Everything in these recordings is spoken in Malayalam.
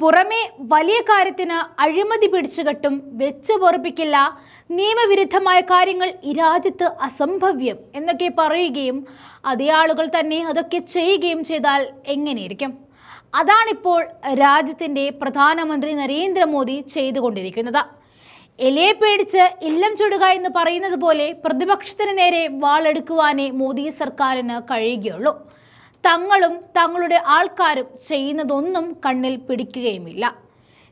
പുറമെ വലിയ കാര്യത്തിന് അഴിമതി പിടിച്ചുകെട്ടും വെച്ച് പൊറപ്പിക്കില്ല നിയമവിരുദ്ധമായ കാര്യങ്ങൾ ഈ രാജ്യത്ത് അസംഭവ്യം എന്നൊക്കെ പറയുകയും അതേ ആളുകൾ തന്നെ അതൊക്കെ ചെയ്യുകയും ചെയ്താൽ എങ്ങനെയിരിക്കും? അതാണിപ്പോൾ രാജ്യത്തിന്റെ പ്രധാനമന്ത്രി നരേന്ദ്രമോദി ചെയ്തുകൊണ്ടിരിക്കുന്നത്. എലിയെ പേടിച്ച് ഇല്ലം ചുടുക എന്ന് പറയുന്നത് പോലെ പ്രതിപക്ഷത്തിന് നേരെ വാളെടുക്കുവാനേ മോദി സർക്കാരിന് കഴിയുകയുള്ളൂ. തങ്ങളും തങ്ങളുടെ ആൾക്കാരും ചെയ്യുന്നതൊന്നും കണ്ണിൽ പിടിക്കുകയുമില്ല.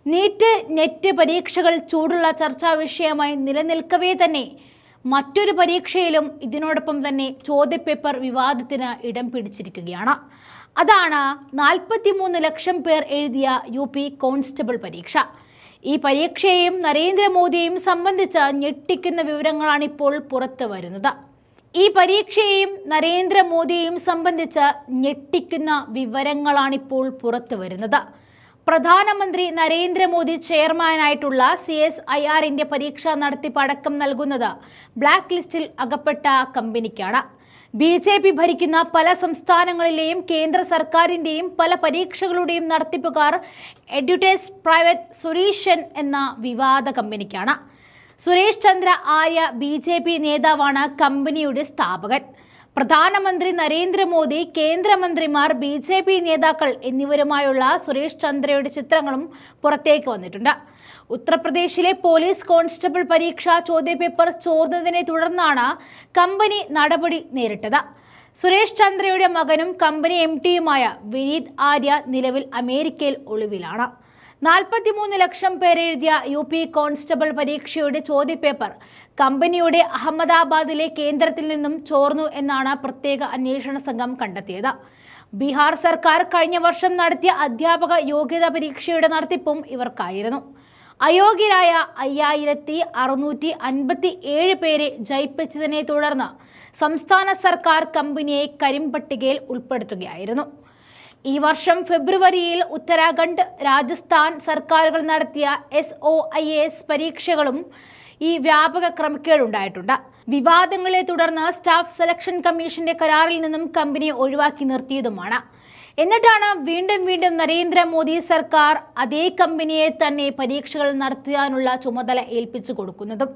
നീറ്റ് നെറ്റ് പരീക്ഷകൾ ചൂടുള്ള ചർച്ചാ വിഷയമായി നിലനിൽക്കവേ തന്നെ മറ്റൊരു പരീക്ഷയിലും ഇതിനോടൊപ്പം തന്നെ ചോദ്യപേപ്പർ വിവാദത്തിന് ഇടം പിടിച്ചിരിക്കുകയാണ്. അതാണ് നാൽപ്പത്തിമൂന്ന് ലക്ഷം പേർ എഴുതിയ യു പി കോൺസ്റ്റബിൾ പരീക്ഷ. ഈ പരീക്ഷയെയും നരേന്ദ്രമോദിയെയും സംബന്ധിച്ച ഞെട്ടിക്കുന്ന വിവരങ്ങളാണ് ഇപ്പോൾ പുറത്തു വരുന്നത് ഈ പരീക്ഷയെയും നരേന്ദ്രമോദിയെയും സംബന്ധിച്ച് ഞെട്ടിക്കുന്ന വിവരങ്ങളാണിപ്പോൾ പുറത്തു വരുന്നത്. പ്രധാനമന്ത്രി നരേന്ദ്രമോദി ചെയർമാനായിട്ടുള്ള സി എസ് ഐ ആറിന്റെ പരീക്ഷ നടത്തിപ്പ് അടക്കം നൽകുന്നത് ബ്ലാക്ക് ലിസ്റ്റിൽ അകപ്പെട്ട കമ്പനിക്കാണ്. ബി ജെ പി ഭരിക്കുന്ന പല സംസ്ഥാനങ്ങളിലെയും കേന്ദ്ര സർക്കാരിന്റെയും പല പരീക്ഷകളുടെയും നടത്തിപ്പുകാർ എഡ്യൂട്ടേസ് പ്രൈവറ്റ് സുരീഷൻ എന്ന വിവാദ കമ്പനിക്കാണ്. Suresh Chandra Arya B J P നേതാവാണ് കമ്പനിയുടെ സ്ഥാപകൻ. പ്രധാനമന്ത്രി നരേന്ദ്രമോദി കേന്ദ്രമന്ത്രിമാർ ബി ജെ പി നേതാക്കൾ എന്നിവരുമായുള്ള സുരേഷ് ചന്ദ്രയുടെ ചിത്രങ്ങളും പുറത്തേക്ക് വന്നിട്ടുണ്ട്. ഉത്തർപ്രദേശിലെ പോലീസ് കോൺസ്റ്റബിൾ പരീക്ഷ ചോദ്യപേപ്പർ ചോർന്നതിനെ തുടർന്നാണ് കമ്പനി നടപടി നേരിട്ടത്. സുരേഷ് ചന്ദ്രയുടെ മകനും കമ്പനി എം ടിയുമായ വിനീത് ആര്യ നിലവിൽ അമേരിക്കയിൽ ഒളിവിലാണ്. നാൽപ്പത്തിമൂന്ന് ലക്ഷം പേരെഴുതിയ യു പി കോൺസ്റ്റബിൾ പരീക്ഷയുടെ ചോദ്യപേപ്പർ കമ്പനിയുടെ അഹമ്മദാബാദിലെ കേന്ദ്രത്തിൽ നിന്നും ചോർന്നു എന്നാണ് പ്രത്യേക അന്വേഷണ സംഘം കണ്ടെത്തിയത്. ബീഹാർ സർക്കാർ കഴിഞ്ഞ വർഷം നടത്തിയ അധ്യാപക യോഗ്യതാ പരീക്ഷയുടെ നടത്തിപ്പും ഇവർക്കായിരുന്നു. അയോഗ്യരായ അയ്യായിരത്തി അറുന്നൂറ്റി അൻപത്തി ഏഴ് പേരെ ജയിപ്പിച്ചതിനെ തുടർന്ന് സംസ്ഥാന സർക്കാർ കമ്പനിയെ കരിമ്പട്ടികയിൽ ഉൾപ്പെടുത്തുകയായിരുന്നു. ഈ വർഷം ഫെബ്രുവരിയിൽ ഉത്തരാഖണ്ഡ് രാജസ്ഥാൻ സർക്കാരുകൾ നടത്തിയ എസ് ഒ ഐ എസ് പരീക്ഷകളും ഈ വ്യാപക ക്രമക്കേടുണ്ടായിട്ടുണ്ട്. വിവാദങ്ങളെ തുടർന്ന് സ്റ്റാഫ് സെലക്ഷൻ കമ്മീഷന്റെ കരാറിൽ നിന്നും കമ്പനി ഒഴിവാക്കി നിർത്തിയതുമാണ്. എന്നിട്ടാണ് വീണ്ടും വീണ്ടും നരേന്ദ്രമോദി സർക്കാർ അതേ കമ്പനിയെ തന്നെ പരീക്ഷകൾ നടത്താനുള്ള ചുമതല ഏൽപ്പിച്ചു കൊടുക്കുന്നതും.